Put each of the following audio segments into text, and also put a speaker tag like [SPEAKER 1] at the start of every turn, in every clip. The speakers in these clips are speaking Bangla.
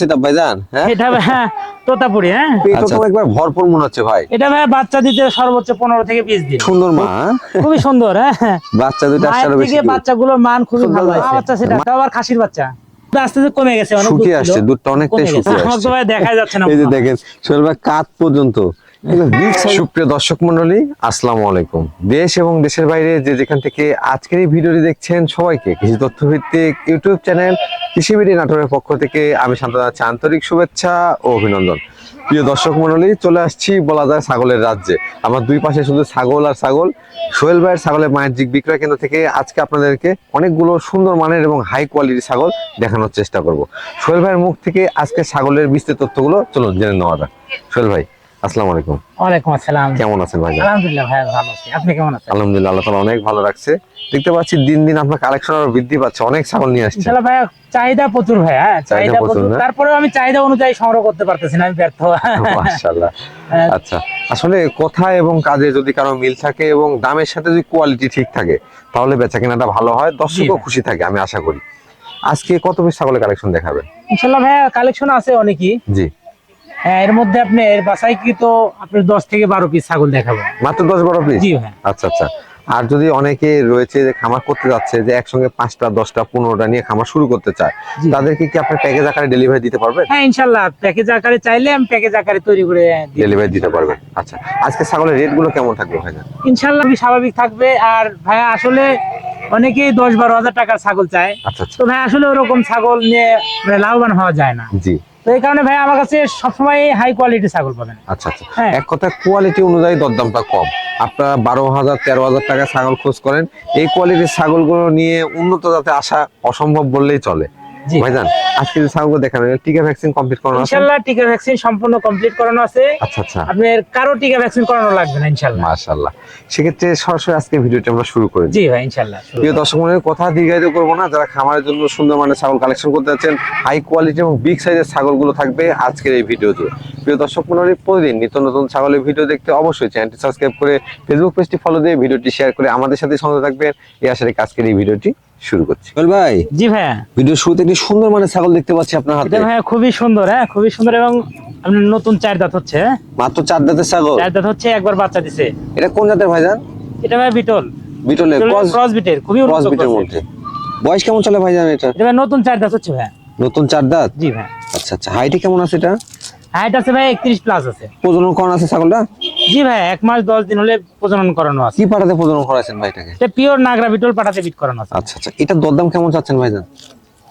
[SPEAKER 1] সেটা ভাইজান হ্যাঁ?
[SPEAKER 2] এটা ভাই তোতাপুরি হ্যাঁ?
[SPEAKER 1] পেটও তো একবার ভরপুর মনে হচ্ছে ভাই।
[SPEAKER 2] এটা ভাই বাচ্চা দিতে সর্বোচ্চ পনেরো থেকে দিন।
[SPEAKER 1] সুন্দর মা হ্যাঁ?
[SPEAKER 2] খুবই সুন্দর হ্যাঁ?
[SPEAKER 1] বাচ্চা দুটো
[SPEAKER 2] মায়ের
[SPEAKER 1] আসলে বেশি
[SPEAKER 2] বাচ্চাগুলোর মান খুবই ভালো।
[SPEAKER 1] লাগছে।
[SPEAKER 2] বাচ্চা সেটা আবার খাসির বাচ্চা। আস্তে আস্তে কমে গেছে অনেক দুধ
[SPEAKER 1] আসছে দুধটা অনেকটাই
[SPEAKER 2] কমে গেছে।
[SPEAKER 1] শুকিয়ে আসছে
[SPEAKER 2] ভাই যাচ্ছে না
[SPEAKER 1] এই যে দেখেন সোহেল কাত পর্যন্ত। সুপ্রিয় দর্শক মন্ডলী, আসসালামু আলাইকুম। দেশ এবং দেশের বাইরে যে যেখান থেকে আজকের এই ভিডিওটি দেখছেন সবাইকে কৃষি তথ্য ভিত্তিক ইউটিউব চ্যানেল কৃষিবিডি নাটোরের পক্ষ থেকে আমি শান্ত জানাচ্ছি আন্তরিক শুভেচ্ছা ও অভিনন্দন। প্রিয় দর্শক মন্ডলী, চলে আসছি বলা যায় ছাগলের রাজ্যে। আমার দুই পাশে শুধু ছাগল আর ছাগল। সোহেল ভাইয়ের ছাগলের জিক বিক্রয় কেন্দ্র থেকে আজকে আপনাদেরকে অনেকগুলো সুন্দর মানের এবং হাই কোয়ালিটির ছাগল দেখানোর চেষ্টা করব। সোহেল ভাইয়ের মুখ থেকে আজকে ছাগলের বিস্তৃত তথ্যগুলো চলুন জেনে নেওয়া যাক। সোহেল ভাই আসসালামু আলাইকুম।
[SPEAKER 2] ওয়ালাইকুম আসসালাম।
[SPEAKER 1] কেমন আছেন ভাই
[SPEAKER 2] আলহামদুলিল্লাহ ভাই ভালো আছি। আপনি কেমন আছেন?
[SPEAKER 1] আলহামদুলিল্লাহ আল্লাহ তাআলা অনেক ভালো রাখছে। দেখতে পাচ্ছি দিন দিন আপনার কালেকশন আরও বৃদ্ধি পাচ্ছে অনেক ছাগল নিয়ে আসছে।
[SPEAKER 2] ইনশাআল্লাহ ভাই চাহিদা প্রচুর ভাই হ্যাঁ
[SPEAKER 1] চাহিদা প্রচুর?
[SPEAKER 2] তারপরেও আমি চাহিদা অনুযায়ী সংগ্রহ করতে পারতেছি না আমি ব্যর্থ।
[SPEAKER 1] মাশাআল্লাহ।
[SPEAKER 2] হ্যাঁ।
[SPEAKER 1] আচ্ছা আসলে কথা এবং কাজে যদি কারও মিল থাকে এবং দামের সাথে যদি কোয়ালিটি ঠিক থাকে তাহলে বেচা কেনাটা ভালো হয় দর্শকও খুশি থাকে আমি আশা করি। আজকে কত পিস ছাগলের কালেকশন দেখাবেন?
[SPEAKER 2] ইনশাআল্লাহ ভাই কালেকশন আছে অনেকই।
[SPEAKER 1] জি।
[SPEAKER 2] হ্যাঁ, এর মধ্যে আপনার বাসায় কি তো আপনার দশ থেকে বারো পিস ছাগল দেখাবো।
[SPEAKER 1] মাত্র দশ বারো পিস
[SPEAKER 2] জি ভাই।
[SPEAKER 1] আচ্ছা আচ্ছা। আর যদি অনেকে রয়েছে যে খামার করতে যাচ্ছে যে একসঙ্গে পাঁচটা দশটা পনেরোটা নিয়ে খামার শুরু করতে চায় তাদেরকে কি আপনি প্যাকেজ আকারে ডেলিভারি দিতে পারবেন?
[SPEAKER 2] হ্যাঁ ইনশাল্লাহ। প্যাকেজ আকারে চাইলে আমি প্যাকেজ আকারে তৈরি করে
[SPEAKER 1] ডেলিভারি দিতে পারবেন। আচ্ছা আজকে ছাগলের রেটগুলো কেমন থাকবে ভাই
[SPEAKER 2] ইনশাল্লাহ খুবই স্বাভাবিক থাকবে। আর ভাইয়া আসলে অনেকেই দশ বারো হাজার টাকার ছাগল চায়।
[SPEAKER 1] আচ্ছা আচ্ছা।
[SPEAKER 2] তো ভাই আসলে ওরকম ছাগল নিয়ে মানে লাভবান হওয়া যায় না।
[SPEAKER 1] জি।
[SPEAKER 2] তো এই কারণে ভাই আমার কাছে সবসময় হাই কোয়ালিটি ছাগল পাবেন।
[SPEAKER 1] আচ্ছা আচ্ছা।
[SPEAKER 2] হ্যাঁ।
[SPEAKER 1] এক কথা কোয়ালিটি অনুযায়ী দরদামটা কম। আপনারা বারো হাজার তেরো হাজার টাকা ছাগল খোঁজ করেন। এই কোয়ালিটির ছাগলগুলো নিয়ে উন্নত যাতে আসা অসম্ভব বললেই চলে। ভাইজান আজকে যে ছাগলগুলো দেখাবেন টিকা ভ্যাকসিন কমপ্লিট করানো আছে?
[SPEAKER 2] ইনশাল্লাহ টিকা ভ্যাকসিন সম্পূর্ণ কমপ্লিট করানো আছে।
[SPEAKER 1] আচ্ছা আচ্ছা।
[SPEAKER 2] আপনার কারও টিকা ভ্যাকসিন করানো লাগবে না ইনশাল্লাহ।
[SPEAKER 1] মাশাআল্লাহ। সেক্ষেত্রে সরাসরি আজকে ভিডিওটি আমরা শুরু করে
[SPEAKER 2] জি ভাই ইনশাল্লাহ শুরু
[SPEAKER 1] প্রিয় দর্শক মনের কথা দীর্ঘায়িত করব না। যারা খামারের জন্য সুন্দর মানের ছাগল কালেকশন করতে যাচ্ছেন হাই কোয়ালিটি এবং বিগ সাইজের ছাগলগুলো থাকবে আজকের এই ভিডিওতে। প্রিয় দর্শক মন্ডলী প্রতিদিন নিত্য নতুন ছাগলের ভিডিও দেখতে অবশ্যই চ্যানেলটি সাবস্ক্রাইব করে ফেসবুক পেজটি ফলো দিয়ে ভিডিওটি শেয়ার করে আমাদের সাথে সঙ্গে থাকবেন। এই আশা রেখে আজকের এই ভিডিওটি শুরু করছি। বল ভাই?
[SPEAKER 2] জি ভাইয়া।
[SPEAKER 1] ভিডিও শুরুতে একটি সুন্দর মানের ছাগল দেখতে পাচ্ছি আপনার হাতে।
[SPEAKER 2] এটা ভাইয়া খুবই সুন্দর হ্যাঁ খুবই সুন্দর এবং আপনার নতুন চার দাঁত হচ্ছে হ্যাঁ।
[SPEAKER 1] মাত্র চার দাঁতের ছাগল?
[SPEAKER 2] চার দাঁত হচ্ছে একবার বাচ্চা দিছে।
[SPEAKER 1] এটা কোন জাতের ভাই ভাইজান
[SPEAKER 2] এটা ভাই বিটল।
[SPEAKER 1] বিটলের ক্রস
[SPEAKER 2] ক্রস বিটের খুবই উন্নত
[SPEAKER 1] ক্রস বিটের মধ্যে। বয়স কেমন চলে ভাইজান এটা?
[SPEAKER 2] এটা নতুন চার দাঁত হচ্ছে ভাই
[SPEAKER 1] নতুন চার দাঁত?
[SPEAKER 2] জি ভাই
[SPEAKER 1] আচ্ছা আচ্ছা হাইটে কেমন আছে এটা?
[SPEAKER 2] হাইট আছে ভাই একত্রিশ প্লাস আছে।
[SPEAKER 1] প্রজনন করানো আছে ছাগলটা?
[SPEAKER 2] জি ভাই এক মাস দশ দিন হলে প্রজনন করানো আছে।
[SPEAKER 1] কি পাঠাতে প্রজনন করাছেন ভাইটাকে
[SPEAKER 2] এটা পিওর নাগরা বিটল পাঠাতে বিট করানো আছে।
[SPEAKER 1] আচ্ছা আচ্ছা এটা দরদাম কেমন চাচ্ছেন ভাইজান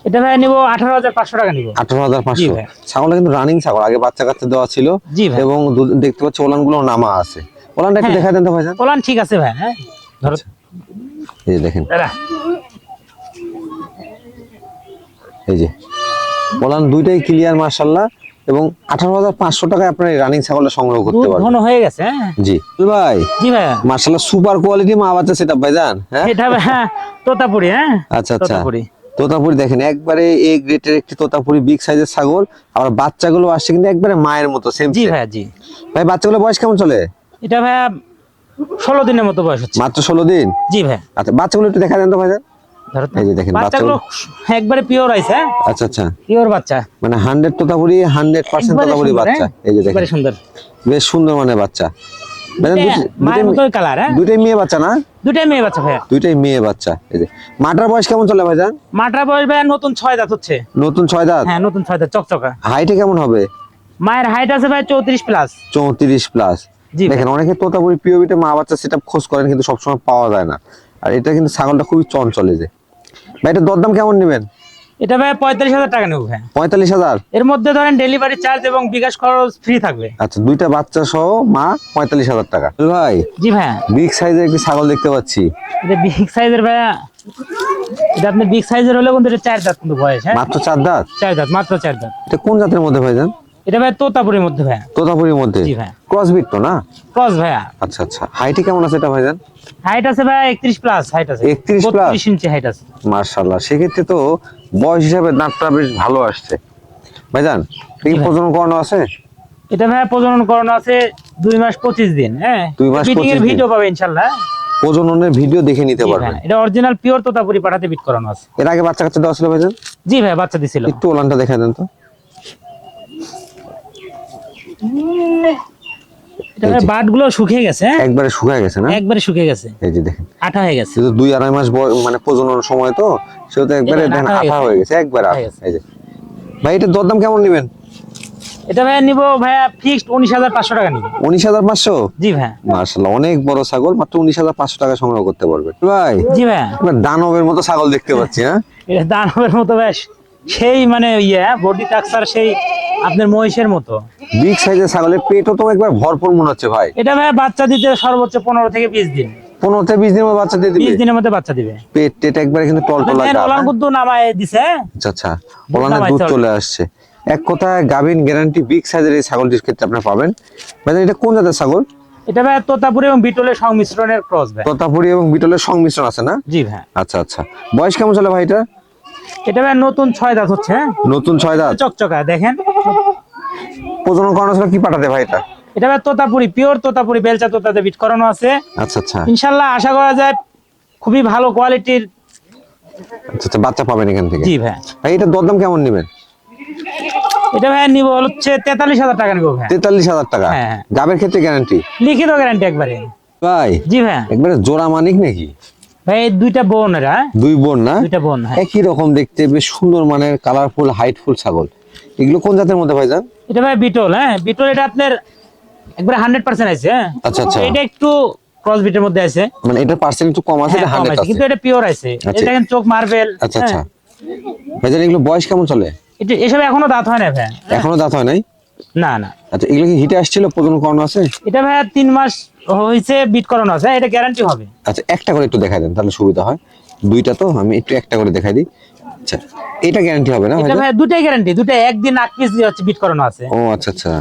[SPEAKER 2] এটা ভাই নিবো আঠারো হাজার পাঁচশো টাকা নিবো।
[SPEAKER 1] আঠারো হাজার পাঁচশো। ছাগলটা কিন্তু রানিং ছাগল আগে বাচ্চা কাচ্চা দেওয়া ছিল।
[SPEAKER 2] জি ভাই।
[SPEAKER 1] এবং দেখতে পাচ্ছি ওলানগুলো নামা আছে। ওলানটা একটু
[SPEAKER 2] হ্যাঁ।
[SPEAKER 1] দেখা দেন তো ভাইজান
[SPEAKER 2] পোলান ঠিক আছে ভাই হ্যাঁ। ধরো।
[SPEAKER 1] এই যে দেখেন। এই যে। ওলান দুইটাই ক্লিয়ার মার্শাল্লাহ এবং আঠারো হাজার পাঁচশো টাকায় আপনার রানিং ছাগলটা সংগ্রহ করতে পারবেন।
[SPEAKER 2] ঘন হয়ে গেছে হ্যাঁ?
[SPEAKER 1] জি। ভাই।
[SPEAKER 2] জি ভাই।
[SPEAKER 1] মার্শাল্লাহ সুপার কোয়ালিটি মা বাচ্চা সেটা হ্যাঁ?
[SPEAKER 2] এটা হ্যাঁ, তোতাপুরি হ্যাঁ?
[SPEAKER 1] আচ্ছা আচ্ছা।
[SPEAKER 2] তোতাপুরি।
[SPEAKER 1] দেখেন একবারে এ গ্রেটের একটি তোতাপুরি বিগ সাইজের ছাগল আর বাচ্চাগুলো আসছে কিন্তু একবারে মায়ের মতো সেম
[SPEAKER 2] জি ভাই জি।
[SPEAKER 1] ভাই বাচ্চাগুলো বয়স কেমন চলে?
[SPEAKER 2] এটা ভাই ষোলো দিনের মতো বয়স হচ্ছে।
[SPEAKER 1] মাত্র ষোলো দিন?
[SPEAKER 2] জি ভাই।
[SPEAKER 1] আচ্ছা বাচ্চাগুলো একটু দেখা দেন তো
[SPEAKER 2] তো।
[SPEAKER 1] এই যে দেখেন
[SPEAKER 2] বাচ্চাগুলো একবারে পিওর আইছে হ্যাঁ?
[SPEAKER 1] আচ্ছা আচ্ছা।
[SPEAKER 2] পিওর বাচ্চা।
[SPEAKER 1] মানে তোতাপুরি তোতাপুরি বাচ্চা।
[SPEAKER 2] হ্যাঁ?
[SPEAKER 1] এই যে
[SPEAKER 2] একবারে
[SPEAKER 1] দেখেন
[SPEAKER 2] সুন্দর।
[SPEAKER 1] বেশ সুন্দর মানে বাচ্চা ভাইজান
[SPEAKER 2] মায়ের মতোই কালার হ্যাঁ?
[SPEAKER 1] দুইটাই মেয়ে বাচ্চা না?
[SPEAKER 2] দুটাই মেয়ে বাচ্চা ভাইয়া।
[SPEAKER 1] দুইটাই মেয়ে বাচ্চা। এই যে। মাটার বয়স কেমন চলে ভাইজান?
[SPEAKER 2] মাটার বয়স ভাইয়া নতুন ছয় দাঁত হচ্ছে।
[SPEAKER 1] নতুন ছয় দাঁত?
[SPEAKER 2] হ্যাঁ নতুন ছয় দাঁত চকচকা।
[SPEAKER 1] হাইটে কেমন হবে?
[SPEAKER 2] মায়ের হাইট আছে ভাই চৌত্রিশ প্লাস
[SPEAKER 1] চৌত্রিশ প্লাস
[SPEAKER 2] জি। ভাই।
[SPEAKER 1] দেখেন অনেকে তোতাপুরি পিওবিতে মা বাচ্চা সেটা খোঁজ করেন কিন্তু সবসময় পাওয়া যায় না। আর এটা কিন্তু ছাগলটা খুবই চঞ্চল যে। ভাই এটা দরদাম কেমন নেবেন?
[SPEAKER 2] এটা ভাই পঁয়তাল্লিশ হাজার টাকা নেব ভাই।
[SPEAKER 1] পঁয়তাল্লিশ হাজার?
[SPEAKER 2] এর মধ্যে ধরেন ডেলিভারি চার্জ এবং বিকাশ খরচ ফ্রি থাকবে।
[SPEAKER 1] আচ্ছা দুইটা বাচ্চা সহ মা পঁয়তাল্লিশ হাজার টাকা। ভাই
[SPEAKER 2] জি ভাইয়া
[SPEAKER 1] বিগ সাইজের একটি ছাগল দেখতে পাচ্ছি।
[SPEAKER 2] এটা বিগ সাইজের ভাইয়া এটা আপনি বিগ সাইজের হলে কিন্তু এটা চার দাঁত কিন্তু বয়স হ্যাঁ?
[SPEAKER 1] মাত্র চার দাঁত?
[SPEAKER 2] চার দাঁত মাত্র চার দাঁত।
[SPEAKER 1] এটা কোন জাতের মধ্যে ভাইজান
[SPEAKER 2] এটা ভাই তোতাপুরের মধ্যে ভাইয়া
[SPEAKER 1] তোতাপুরির মধ্যে?
[SPEAKER 2] জি ভাই।
[SPEAKER 1] ক্রসবিট তো না?
[SPEAKER 2] ক্রস ভাইয়া।
[SPEAKER 1] আচ্ছা আচ্ছা। হাইটে কেমন আছে এটা ভাইজান
[SPEAKER 2] হাইট আছে ভাই একত্রিশ প্লাস হাইট আছে।
[SPEAKER 1] 31 plus?
[SPEAKER 2] বত্রিশ ইঞ্চি হাইট আছে।
[SPEAKER 1] সেক্ষেত্রে তো বয়স হিসাবে দাঁতটা বেশ ভালো আসছে। ভাইজান এই প্রজনন করানো আছে?
[SPEAKER 2] এটা ভাই প্রজনন করানো আছে দুই মাস পঁচিশ দিন হ্যাঁ?
[SPEAKER 1] দুই মাস 25 দিন।
[SPEAKER 2] ভিডিও পাবে ইনশাল্লাহ
[SPEAKER 1] প্রজননের ভিডিও দেখে নিতে পারবেন।
[SPEAKER 2] এটা অরিজিনাল পিওর তোতাপুরি পাঠাতে বিট করানো আছে।
[SPEAKER 1] এর আগে বাচ্চা কাচ্চা দেওয়া ছিল ভাইজান?
[SPEAKER 2] জি ভাই বাচ্চা দিছিল।
[SPEAKER 1] একটু ওলানটা দেখা দেন তো।
[SPEAKER 2] শুকিয়ে গেছে হ্যাঁ?
[SPEAKER 1] একবারে শুকায় গেছে না?
[SPEAKER 2] একবারে শুকিয়ে গেছে।
[SPEAKER 1] এই যে দেখেন।
[SPEAKER 2] আঠা হয়ে গেছে।
[SPEAKER 1] যেহেতু দুই আড়াই মাস মানে প্রজনন সময় তো সেহেতু একবারে দেখেন
[SPEAKER 2] আঠা হয়ে গেছে।
[SPEAKER 1] গেছে একবার
[SPEAKER 2] আঠা গেছে।
[SPEAKER 1] এই যে। ভাই এটা দরদাম কেমন নেবেন?
[SPEAKER 2] এটা ভাইয়া নিব ফিক্সড টাকা জি
[SPEAKER 1] মার্শাল্লাহ অনেক বড় ছাগল মাত্র উনিশ হাজার পাঁচশো টাকা সংগ্রহ করতে পারবে। ভাই
[SPEAKER 2] জি ভাইয়া।
[SPEAKER 1] দানবের মতো ছাগল দেখতে পাচ্ছি হ্যাঁ?
[SPEAKER 2] এটা দানবের মতো বেশ সেই মানে ইয়ে বডি টাক্সার সেই আপনার মহিষের মতো।
[SPEAKER 1] বিগ সাইজের ছাগলের পেটও তো একবার ভরপুর মনে হচ্ছে ভাই।
[SPEAKER 2] এটা ভাইয়া বাচ্চা দিতে সর্বোচ্চ পনেরো থেকে বিশ দিন।
[SPEAKER 1] পনেরো থেকে বিশ দিনের মধ্যে বাচ্চা দিয়ে
[SPEAKER 2] বিশ
[SPEAKER 1] দিবে
[SPEAKER 2] দিনের মধ্যে বাচ্চা দিবে।
[SPEAKER 1] পেট টেট একবারে কিন্তু টলটলা গাব,
[SPEAKER 2] ওলান
[SPEAKER 1] হ্যাঁ?
[SPEAKER 2] নামায় দিছে
[SPEAKER 1] আচ্ছা আচ্ছা। ওলানের দুধ চলে আসছে। এক কথায় গাভিন গ্যারান্টি বিগ সাইজের এই ছাগলটির ক্ষেত্রে আপনার পাবেন। ভাই এটা কোন জাতের ছাগল?
[SPEAKER 2] এটা ভাইয়া তোতাপুরি এবং বিটলের সংমিশ্রণের ক্রস ভাই।
[SPEAKER 1] তোতাপুরি এবং বিটলের সংমিশ্রণ আছে না?
[SPEAKER 2] জি ভাই।
[SPEAKER 1] আচ্ছা আচ্ছা। বয়স কেমন চলে ভাই এটা
[SPEAKER 2] এটা ভাই নতুন ছয় দাঁত হচ্ছে হ্যাঁ?
[SPEAKER 1] নতুন ছয় দাঁত?
[SPEAKER 2] চকচকা দেখেন।
[SPEAKER 1] প্রজনন করানো ছিল কি পাঠাতে ভাই এটা?
[SPEAKER 2] এটা ভাই তোতাপুরি পিওর তোতাপুরি বেলচা তোতাতে বিট করানো আছে।
[SPEAKER 1] আচ্ছা আচ্ছা।
[SPEAKER 2] ইনশাল্লাহ আশা করা যায় খুবই ভালো কোয়ালিটির
[SPEAKER 1] আচ্ছা আচ্ছা বাচ্চা পাবেন এখান থেকে?
[SPEAKER 2] জি ভাই।
[SPEAKER 1] ভাই এটা দরদাম কেমন নেবেন?
[SPEAKER 2] এটা ভাই নিব হচ্ছে তেতাল্লিশ হাজার টাকা নিব ভাই।
[SPEAKER 1] তেতাল্লিশ হাজার টাকা?
[SPEAKER 2] হ্যাঁ, হ্যাঁ।
[SPEAKER 1] গাবের ক্ষেত্রে গ্যারান্টি
[SPEAKER 2] লিখিত গ্যারান্টি একবারে।
[SPEAKER 1] ভাই
[SPEAKER 2] জি ভাই।
[SPEAKER 1] একবারে জোড়া মানিক নাকি?
[SPEAKER 2] ভাই দুইটা বোন এরা
[SPEAKER 1] দুই বোন না?
[SPEAKER 2] দুইটা বোন হ্যাঁ।
[SPEAKER 1] একই রকম দেখতে বেশ সুন্দর মানের কালারফুল হাইটফুল ছাগল। এগুলো কোন জাতের মধ্যে ভাই
[SPEAKER 2] এটা বিটল হ্যাঁ? বিটল এটা আপনার একবারে পার্সেন্ট আছে হ্যাঁ?
[SPEAKER 1] আচ্ছা, আচ্ছা।
[SPEAKER 2] এটা একটু ক্রস বিটের মধ্যে আছে।
[SPEAKER 1] মানে এটার পার্সেন্ট একটু কম আছে
[SPEAKER 2] হ্যাঁ, কিন্তু এটা পিওর আছে।
[SPEAKER 1] আচ্ছা।
[SPEAKER 2] এটা দেখেন চোখ মার্বেল
[SPEAKER 1] আচ্ছা আচ্ছা। ভাইজান এগুলো বয়স কেমন চলে?
[SPEAKER 2] এটা এসব এখনও দাঁত হয় না ভাই।
[SPEAKER 1] এখনও দাঁত হয় নাই?
[SPEAKER 2] না না।
[SPEAKER 1] আচ্ছা এগুলো কি হিটে আসছিল? করানো আছে?
[SPEAKER 2] এটা ভাই তিন মাস হয়েছে বিট করানো আছে এটা গ্যারান্টি হবে।
[SPEAKER 1] আচ্ছা একটা করে একটু দেখাই দেন তাহলে সুবিধা হয়। দুইটা তো আমি একটু একটা করে দেখাই দিই। আচ্ছা এটা গ্যারান্টি হবে না
[SPEAKER 2] এটা ভাই দুটাই গ্যারান্টি দুটাই একদিন আট পিস হচ্ছে বিট করানো আছে।
[SPEAKER 1] ও আচ্ছা আচ্ছা।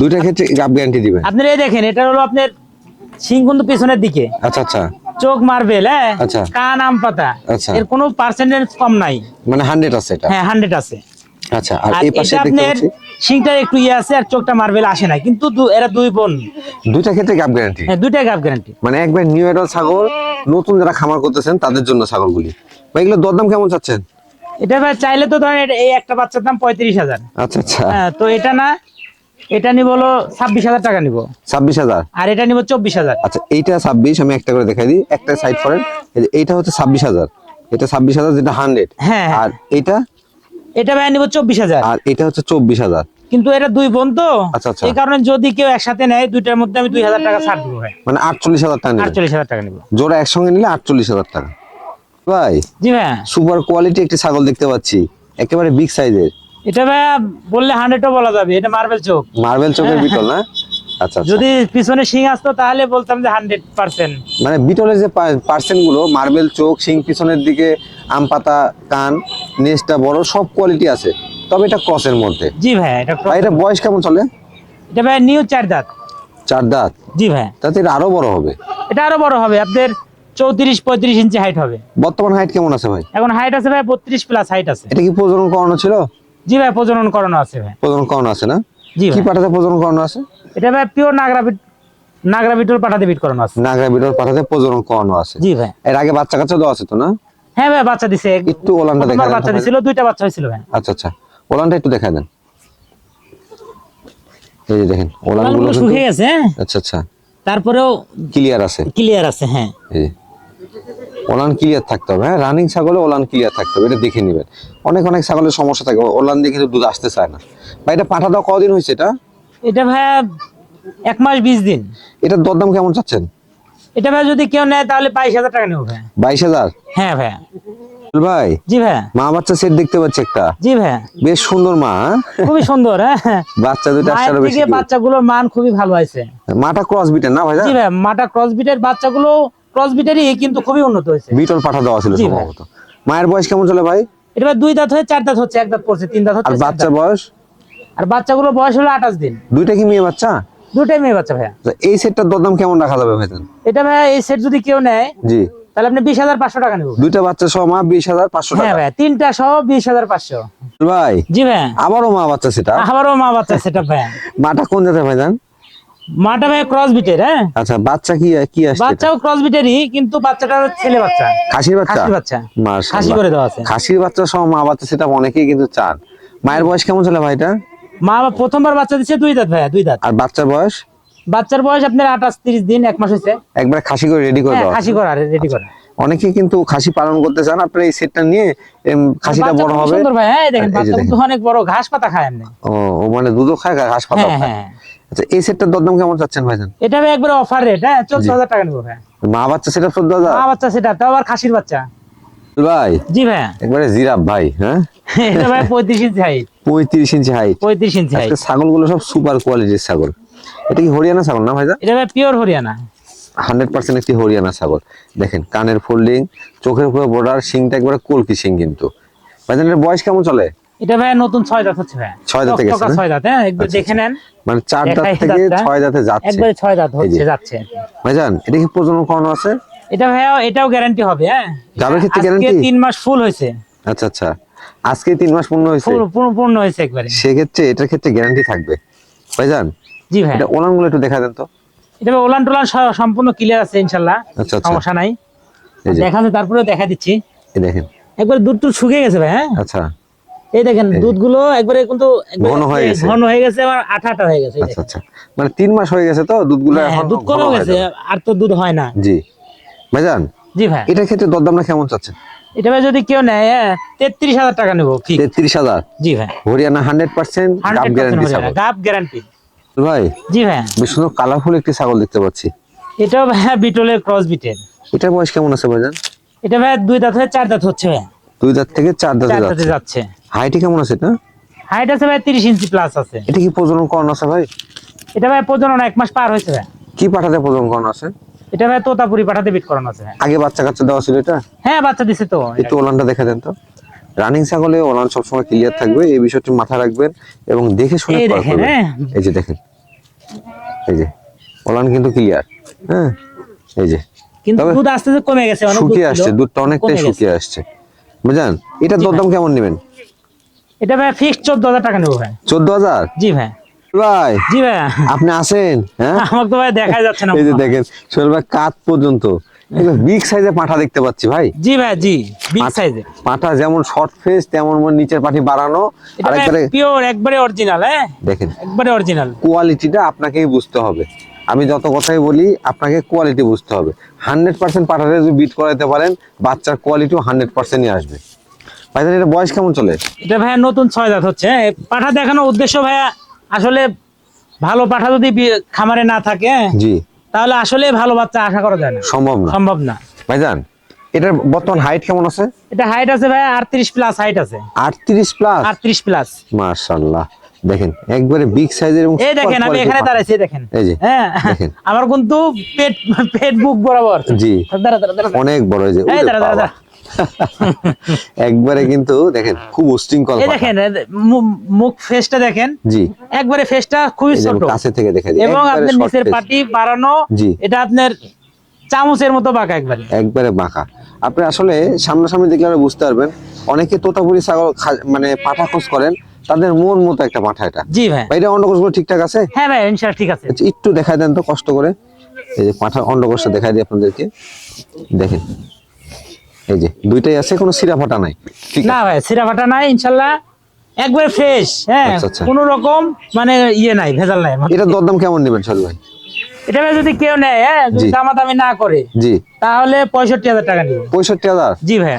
[SPEAKER 1] দুইটার ক্ষেত্রে গ্যারান্টি দিবেন
[SPEAKER 2] আপনার এই দেখেন এটা হলো আপনার সিং কিন্তু পিছনের দিকে।
[SPEAKER 1] আচ্ছা আচ্ছা।
[SPEAKER 2] চোখ মার্বেল হ্যাঁ?
[SPEAKER 1] আচ্ছা।
[SPEAKER 2] কান আম পাতা।
[SPEAKER 1] আচ্ছা।
[SPEAKER 2] এর কোনো পার্সেন্টেজ কম নাই।
[SPEAKER 1] মানে হান্ড্রেড আছে এটা?
[SPEAKER 2] হ্যাঁ হান্ড্রেড আছে।
[SPEAKER 1] আচ্ছা আর
[SPEAKER 2] আর
[SPEAKER 1] এই পাশে
[SPEAKER 2] এটা
[SPEAKER 1] দেখতে
[SPEAKER 2] আপনার
[SPEAKER 1] পাচ্ছি
[SPEAKER 2] সিংটা একটু ইয়ে আছে আর চোখটা মার্বেল আসে না। কিন্তু এরা দুই বোন।
[SPEAKER 1] দুইটা ক্ষেত্রে গাব গ্যারান্টি
[SPEAKER 2] হ্যাঁ দুইটাই গাপ গ্যারান্টি
[SPEAKER 1] মানে একবার নিউ এডাল ছাগল নতুন যারা খামার করতেছেন তাদের জন্য ছাগলগুলি। ভাই এগুলো দরদাম কেমন চাচ্ছেন?
[SPEAKER 2] এটা ভাই চাইলে তো ধরেন এই একটা বাচ্চার দাম পঁয়ত্রিশ হাজার।
[SPEAKER 1] আচ্ছা আচ্ছা।
[SPEAKER 2] হ্যাঁ তো এটা না এটা নিব হলো ছাব্বিশ হাজার টাকা নিব।
[SPEAKER 1] ছাব্বিশ হাজার?
[SPEAKER 2] আর এটা নিব চব্বিশ হাজার।
[SPEAKER 1] আচ্ছা এইটা ছাব্বিশ আমি একটা করে দেখাই দিই। একটা সাইড করেন এইটা হচ্ছে ছাব্বিশ হাজার। এটা ছাব্বিশ হাজার যেটা হান্ড্রেড
[SPEAKER 2] হ্যাঁ হ্যাঁ।
[SPEAKER 1] আর এইটা
[SPEAKER 2] এটা ভাই নিব চব্বিশ হাজার।
[SPEAKER 1] আর এটা হচ্ছে চব্বিশ হাজার।
[SPEAKER 2] কিন্তু এটা দুই বোন তো।
[SPEAKER 1] আচ্ছা, আচ্ছা।
[SPEAKER 2] এই কারণে যদি কেউ একসাথে নেয় দুইটার মধ্যে আমি দুই হাজার টাকা ছাড় দিব ভাই
[SPEAKER 1] মানে আটচল্লিশ হাজার টাকা
[SPEAKER 2] আটচল্লিশ হাজার টাকা নিব।
[SPEAKER 1] জোড়া একসঙ্গে নিলে আটচল্লিশ হাজার টাকা। ভাই
[SPEAKER 2] জি ভাই
[SPEAKER 1] সুপার কোয়ালিটি একটি ছাগল দেখতে পাচ্ছি। একেবারে বিগ সাইজের।
[SPEAKER 2] এটা ভাই বললে হান্ড্রেডও বলা যাবে এটা মার্বেল চোখ।
[SPEAKER 1] মার্বেল চোখের বিটল না? আচ্ছা আচ্ছা।
[SPEAKER 2] যদি পিছনে শিং আসতো তাহলে বলতাম যে হান্ড্রেড পার্সেন্ট।
[SPEAKER 1] মানে বিটলের যে পার্সেন্টগুলো মার্বেল চোখ সিং পিছনের দিকে আম পাতা কান নেজটা বড় সব কোয়ালিটি আছে। তবে এটা ক্রসের মধ্যে।
[SPEAKER 2] জি ভাই এটা
[SPEAKER 1] ভাই এটা বয়স কেমন চলে?
[SPEAKER 2] এটা ভাই নিউ চার দাঁত।
[SPEAKER 1] চার দাঁত?
[SPEAKER 2] জি ভাই।
[SPEAKER 1] তাতে এটা আরও বড় হবে।
[SPEAKER 2] এটা আরও বড় হবে আপনার চৌত্রিশ পঁয়ত্রিশ ইঞ্চি হাইট হবে।
[SPEAKER 1] বর্তমান হাইট কেমন আছে ভাই?
[SPEAKER 2] এখন হাইট আছে ভাই বত্রিশ প্লাস হাইট আছে।
[SPEAKER 1] এটা কি প্রজনন করানো ছিল?
[SPEAKER 2] জি ভাই প্রজনন করানো আছে ভাই।
[SPEAKER 1] প্রজনন করানো আছে না?
[SPEAKER 2] জি
[SPEAKER 1] কি পাঠাতে প্রজনন করানো আছে?
[SPEAKER 2] এটা ভাই পিওর নাগরা বিট নাগরা বিটল পাঠাতে বিট করানো আছে।
[SPEAKER 1] নাগরা বিটল পাঠাতে প্রজনন করানো আছে।
[SPEAKER 2] জি ভাই।
[SPEAKER 1] এর আগে বাচ্চা কাচ্চা দেওয়া আছে তো না?
[SPEAKER 2] হ্যাঁ ভাই বাচ্চা দিছে।
[SPEAKER 1] একটু ওলানটা দেখা দেন
[SPEAKER 2] বাচ্চা দিছিল দুইটা বাচ্চা হয়েছিল ভাই।
[SPEAKER 1] আচ্ছা আচ্ছা। ওলানটা একটু দেখা দেন। এই যে দেখেন ওলানগুলো
[SPEAKER 2] ওলানগুলো শুকিয়ে গেছে হ্যাঁ?
[SPEAKER 1] আচ্ছা আচ্ছা।
[SPEAKER 2] তারপরেও
[SPEAKER 1] ক্লিয়ার আছে।
[SPEAKER 2] ক্লিয়ার আছে হ্যাঁ।
[SPEAKER 1] এই। ওলান ক্লিয়ার থাকতে হবে হ্যাঁ? রানিং ছাগলে ওলান ক্লিয়ার থাকতে হবে এটা দেখে নেবেন। অনেক অনেক ছাগলের সমস্যা থাকে ওলান দিয়ে কিন্তু দুধ আসতে চায় না। বা এটা পাঠা দেওয়া কদিন হয়েছে এটা?
[SPEAKER 2] এটা ভাই এক মাস বিশ দিন।
[SPEAKER 1] এটার দরদাম কেমন চাচ্ছেন?
[SPEAKER 2] এটা ভাই যদি কেউ নেয় তাহলে বাইশ হাজার টাকা নেব ভাই।
[SPEAKER 1] বাইশ হাজার?
[SPEAKER 2] হ্যাঁ ভাই।
[SPEAKER 1] ভাই?
[SPEAKER 2] জি ভাই।
[SPEAKER 1] মা বাচ্চা সেট দেখতে পাচ্ছি একটা।
[SPEAKER 2] জি ভাই।
[SPEAKER 1] বেশ সুন্দর মা হ্যাঁ?
[SPEAKER 2] খুবই সুন্দর হ্যাঁ?
[SPEAKER 1] বাচ্চা দুটো
[SPEAKER 2] মায়ের
[SPEAKER 1] বেশি
[SPEAKER 2] বাচ্চাগুলোর মান খুবই ভালো আছে।
[SPEAKER 1] মাটা ক্রস বিটের না ভাইজা
[SPEAKER 2] জি ভাই মাটা ক্রস বিটের বাচ্চাগুলো ক্রস বিটেরই কিন্তু খুবই উন্নত হয়েছে।
[SPEAKER 1] বিটল পাঠা দেওয়া ছিল সম্ভবত। মায়ের বয়স কেমন চলে ভাই?
[SPEAKER 2] এটা ভাই দুই দাঁত হয়ে চার দাঁত হচ্ছে এক দাঁত পড়ছে তিন দাঁত হচ্ছে চার
[SPEAKER 1] বাচ্চার
[SPEAKER 2] দাঁত।
[SPEAKER 1] বয়স?
[SPEAKER 2] আর বাচ্চাগুলো বয়স হলো আঠাশ দিন।
[SPEAKER 1] দুইটা কি মেয়ে বাচ্চা?
[SPEAKER 2] দুটাই মেয়ে বাচ্চা ভাইয়া।
[SPEAKER 1] এই সেটটার দরদাম কেমন রাখা যাবে ভাইজান
[SPEAKER 2] এটা ভাইয়া এই সেট যদি কেউ নেয়
[SPEAKER 1] জি।
[SPEAKER 2] তাহলে আপনি বিশ হাজার পাঁচশো টাকা নেব।
[SPEAKER 1] দুইটা বাচ্চা সহ মা বিশ হাজার পাঁচশো
[SPEAKER 2] হ্যাঁ তিনটা সহ বিশ হাজার পাঁচশো।
[SPEAKER 1] ভাই
[SPEAKER 2] জি ভাইয়া।
[SPEAKER 1] আবারও মা বাচ্চা সেটা।
[SPEAKER 2] আবারও মা বাচ্চা সেটা ভাইয়া।
[SPEAKER 1] মাটা কোন জাতের ভাইজান
[SPEAKER 2] মাটা ক্রস বিটের হ্যাঁ।
[SPEAKER 1] আচ্ছা বাচ্চা কি কি আসছে? এটা?
[SPEAKER 2] বাচ্চাও ক্রস বিটেরই কিন্তু বাচ্চাটা ছেলে বাচ্চা।
[SPEAKER 1] খাসির বাচ্চা?
[SPEAKER 2] বাচ্চা।
[SPEAKER 1] মাশাআল্লাহ।
[SPEAKER 2] খাসি করে দেওয়া আছে।
[SPEAKER 1] খাসির বাচ্চা সহ মা বাচ্চা সেটা অনেকেই কিন্তু চান। মায়ের বয়স কেমন ছিল ভাইটা
[SPEAKER 2] মা প্রথমবার বাচ্চা দিচ্ছে দুই দাঁত ভাইয়া দুই দাঁত।
[SPEAKER 1] আর বাচ্চার বয়স?
[SPEAKER 2] বাচ্চার বয়স আপনার আঠাশ তিরিশ দিন এক মাস হয়েছে
[SPEAKER 1] একবার খাসি করে রেডি করে
[SPEAKER 2] হ্যাঁ খাসি করা রেডি করা।
[SPEAKER 1] অনেকে কিন্তু খাসি পালন করতে চান আপনার এই সেটটা নিয়ে খাসিটা বড় হবে।
[SPEAKER 2] সুন্দর ভাই হ্যাঁ দেখেন বাচ্চা। কিন্তু অনেক বড় ঘাস পাতা খায় এমনি।
[SPEAKER 1] ও মানে দুধও খায় ঘাস পাতা
[SPEAKER 2] হ্যাঁ
[SPEAKER 1] খায়।
[SPEAKER 2] হ্যাঁ।
[SPEAKER 1] আচ্ছা এই সেটটার দরদাম কেমন চাচ্ছেন ভাইজান?
[SPEAKER 2] এটা একবারে অফার রেট হ্যাঁ চোদ্দ হাজার টাকা নেব ভাই
[SPEAKER 1] মা বাচ্চা সেটা চোদ্দ হাজার?
[SPEAKER 2] মা বাচ্চা সেটা তাও আবার খাসির বাচ্চা।
[SPEAKER 1] ভাই?
[SPEAKER 2] জি ভাইয়া।
[SPEAKER 1] একবারে জিরাফ ভাই হ্যাঁ?
[SPEAKER 2] এটা ভাই পঁয়ত্রিশ ইঞ্চি হাইট
[SPEAKER 1] পঁয়ত্রিশ ইঞ্চি হাইট
[SPEAKER 2] পঁয়ত্রিশ ইঞ্চি হাইট
[SPEAKER 1] ছাগলগুলো সব সুপার কোয়ালিটির ছাগল। এটা কি হরিয়ানা ছাগল না ভাইজান?
[SPEAKER 2] এটা ভাই পিওর হরিয়ানা।
[SPEAKER 1] হান্ড্রেড পার্সেন্ট একটি হরিয়ানা ছাগল। দেখেন কানের ফোল্ডিং চোখের উপরে বর্ডার শিংটা একবারে কলকি শিং কিন্তু। ভাইজান এর বয়স কেমন চলে?
[SPEAKER 2] এটা ভাই নতুন ছয় দাঁত হচ্ছে ভাই।
[SPEAKER 1] ছয় দাঁতে
[SPEAKER 2] টকটকা ছয় দাঁত হ্যাঁ একবার
[SPEAKER 1] আচ্ছা,
[SPEAKER 2] দেখে নেন।
[SPEAKER 1] মানে চার দাঁত থেকে। ছয় দাঁতে যাচ্ছে।
[SPEAKER 2] একবারে ছয় দাঁত হচ্ছে যাচ্ছে।
[SPEAKER 1] ভাইজান এটা কি প্রজনন করানো আছে?
[SPEAKER 2] এটা ভাইয়া এটাও গ্যারান্টি হবে হ্যাঁ?
[SPEAKER 1] গাবের ক্ষেত্রে guarantee?
[SPEAKER 2] তিন মাস ফুল হয়েছে।
[SPEAKER 1] আচ্ছা আচ্ছা। আজকে তিন মাস পূর্ণ হয়েছে?
[SPEAKER 2] পূর্ণ- পূর্ণ হয়েছে একবারে।
[SPEAKER 1] সেক্ষেত্রে এটার ক্ষেত্রে গ্যারান্টি থাকবে। ভাইজান
[SPEAKER 2] জি ভাই
[SPEAKER 1] এটা ওলানগুলো একটু দেখা দেন তো।
[SPEAKER 2] এটা ভাই ওলান টোলান সম্পূর্ণ ক্লিয়ার আছে ইনশাল্লাহ
[SPEAKER 1] আচ্ছা আচ্ছা।
[SPEAKER 2] সমস্যা নাই। দেখা যাচ্ছে তারপরে দেখা দিচ্ছি।
[SPEAKER 1] এই দেখেন।
[SPEAKER 2] একবার দুধ টুধ শুকিয়ে গেছে ভাই হ্যাঁ?
[SPEAKER 1] আচ্ছা।
[SPEAKER 2] এই দেখেন দুধগুলো একবারে কিন্তু
[SPEAKER 1] ঘন হয়ে গেছে।
[SPEAKER 2] ঘন হয়ে গেছে আবার আঠা আঠা হয়ে গেছে
[SPEAKER 1] আচ্ছা আচ্ছা। মানে তিন মাস হয়ে গেছে তো দুধগুলো
[SPEAKER 2] হ্যাঁ,
[SPEAKER 1] এখন
[SPEAKER 2] দুধ
[SPEAKER 1] হয়ে
[SPEAKER 2] গেছে আর তো দুধ হয় না।
[SPEAKER 1] জি। ভাইজান?
[SPEAKER 2] জি ভাই।
[SPEAKER 1] এটার ক্ষেত্রে দরদামটা কেমন চাচ্ছেন?
[SPEAKER 2] এটা ভাই যদি কেউ নেয় তেত্রিশ হাজার টাকা নেব
[SPEAKER 1] তেত্রিশ হাজার?
[SPEAKER 2] জি ভাই।
[SPEAKER 1] হরিয়ানা হান্ড্রেড পার্সেন্ট গাপ গ্যারান্টি ছাগল।
[SPEAKER 2] গাপ গ্যারান্টি
[SPEAKER 1] ভাই
[SPEAKER 2] জি ভাই।
[SPEAKER 1] বেশ সুন্দর কালারফুল একটি ছাগল দেখতে পাচ্ছি।
[SPEAKER 2] এটাও ভাই বিটলের ক্রস বিটের
[SPEAKER 1] এটার বয়স কেমন আছে ভাইজান?
[SPEAKER 2] এটা ভাই দুই দাঁত হয়ে চার দাঁত হচ্ছে ভাই।
[SPEAKER 1] দুই দাঁত থেকে চার দাঁতে যাচ্ছে। হাইটে কেমন আছে এটা?
[SPEAKER 2] হাইট আছে ভাই তিরিশ ইঞ্চি প্লাস আছে।
[SPEAKER 1] এটা কি প্রজনন করানো আছে ভাই?
[SPEAKER 2] এটা ভাই প্রজনন এক মাস পার হয়েছে ভাই।
[SPEAKER 1] কি পাঠাতে প্রজনন করানো আছে?
[SPEAKER 2] এটা ভাই তোতাপুরি পাঠাতে বিট করানো আছে।
[SPEAKER 1] আগে বাচ্চা কাচ্চা দেওয়া ছিল এটা?
[SPEAKER 2] হ্যাঁ বাচ্চা দিছে তো।
[SPEAKER 1] একটু ওলানটা দেখা দেন তো। রানিং ছাগলে ওলান সবসময় ক্লিয়ার থাকবে এই বিষয়টি মাথায় রাখবেন এবং দেখে শুনে ক্রয় করবেন।
[SPEAKER 2] হ্যাঁ।
[SPEAKER 1] এই যে দেখেন। এই যে ওলান কিন্তু ক্লিয়ার হ্যাঁ? এই যে।
[SPEAKER 2] কিন্তু দুধ আস্তে আস্তে কমে গেছে অনেক
[SPEAKER 1] শুকিয়ে আসছে দুধটা অনেকটাই শুকিয়ে আসছে। বুঝলেন? এটার দরদাম কেমন নেবেন?
[SPEAKER 2] এটা ভাই ফিক্স চোদ্দ হাজার টাকা নেব ভাই।
[SPEAKER 1] চোদ্দ হাজার?
[SPEAKER 2] জি ভাই।
[SPEAKER 1] ভাই
[SPEAKER 2] জি ভাই
[SPEAKER 1] আপনি হ্যাঁ?
[SPEAKER 2] আমাকে তো ভাই দেখা যাচ্ছে না
[SPEAKER 1] এই যে দেখেন সোহেল ভাই কাত পর্যন্ত। বিগ সাইজে পাঠা দেখতে পাচ্ছি ভাই।
[SPEAKER 2] জি ভাই জি বিগ সাইজে
[SPEAKER 1] পাঠা যেমন শর্ট ফেস তেমন মনে নিচের পাটি বাড়ানো।
[SPEAKER 2] এটা
[SPEAKER 1] আর একবারে
[SPEAKER 2] পিওর একবারে অরিজিনাল হ্যাঁ?
[SPEAKER 1] দেখেন।
[SPEAKER 2] একবারে অরিজিনাল
[SPEAKER 1] কোয়ালিটিটা আপনাকেই বুঝতে হবে। আমি যত কথাই বলি আপনাকে কোয়ালিটি বুঝতে হবে। হান্ড্রেড পার্সেন্ট পাঠাতে যদি বিট করাতে পারেন বাচ্চার কোয়ালিটিও হান্ড্রেড পার্সেন্টই আসবে। ভাই এটা বয়স কেমন চলে?
[SPEAKER 2] এটা ভাইয়া নতুন ছয় দাঁত হচ্ছে হ্যাঁ, পাঠা দেখানোর উদ্দেশ্য ভাইয়া আসলে ভালো পাঠা যদি খামারে না থাকে হ্যাঁ,
[SPEAKER 1] জি।
[SPEAKER 2] তাহলে আসলে ভালো বাচ্চা আশা করা যায় না।
[SPEAKER 1] সম্ভব না।
[SPEAKER 2] সম্ভব না।
[SPEAKER 1] ভাইজান এটার বর্তমান হাইট কেমন আছে?
[SPEAKER 2] এটা হাইট আছে ভাই আটত্রিশ প্লাস হাইট আছে।
[SPEAKER 1] আটত্রিশ প্লাস
[SPEAKER 2] আটত্রিশ প্লাস
[SPEAKER 1] মাশাল্লাহ দেখেন একবারে বিগ সাইজের এবং
[SPEAKER 2] এই দেখেন আমি এখানে। দাঁড়াইছি দেখেন।
[SPEAKER 1] এই যে,
[SPEAKER 2] হ্যাঁ
[SPEAKER 1] দেখেন।
[SPEAKER 2] আমার কিন্তু পেট পেট বুক বরাবর।
[SPEAKER 1] জি।
[SPEAKER 2] দাঁড়া দাঁড়া দাঁড়া
[SPEAKER 1] অনেক বড় এই যে
[SPEAKER 2] এই দাঁড়া দাঁড়া।
[SPEAKER 1] একবারে কিন্তু দেখেন খুব উশৃঙ্খল
[SPEAKER 2] এই
[SPEAKER 1] পাঠা।
[SPEAKER 2] দেখেন মুখ ফেসটা দেখেন।
[SPEAKER 1] জি।
[SPEAKER 2] একবারে ফেসটা খুবই ছোট।
[SPEAKER 1] কাছে থেকে দেখে দিই।
[SPEAKER 2] এবং আপনার নিচের পাটি বাড়ানো। এটা আপনার চামচের মতো বাঁকা একবারে।
[SPEAKER 1] একবারে বাঁকা। আপনি আসলে সামনাসামনি দেখলে আপনি বুঝতে পারবেন অনেকে তোতাপুরি ছাগল মানে পাঠা খোঁজ করেন তাদের মন মতো একটা পাঠা এটা।
[SPEAKER 2] জি ভাই।
[SPEAKER 1] এটা অন্ডকোষগুলো ঠিকঠাক আছে?
[SPEAKER 2] হ্যাঁ ভাই ইনশাল্লাহ ঠিক আছে।
[SPEAKER 1] আচ্ছা, একটু দেখাই দেন তো কষ্ট করে। এই যে পাঠার অন্ডকোষটা দেখাই দিই আপনাদেরকে। দেখেন। এই যে দুইটাই আছে কোনো সিরা ফাটা নাই।
[SPEAKER 2] না ভাই সিরা ফাটা নাই ইনশাল্লাহ। একবারে ফ্রেশ হ্যাঁ
[SPEAKER 1] আচ্ছা, আচ্ছা।
[SPEAKER 2] কোনো রকম মানে ইয়ে নাই ভেজাল নাই
[SPEAKER 1] এটা দরদাম কেমন নেবেন সাজু ভাই?
[SPEAKER 2] এটা যদি কেউ নেয় হ্যাঁ যদি। দামাদামি না করে
[SPEAKER 1] জি।
[SPEAKER 2] তাহলে পঁয়ষট্টি হাজার টাকা নিব।
[SPEAKER 1] পঁয়ষট্টি হাজার?
[SPEAKER 2] জি ভাই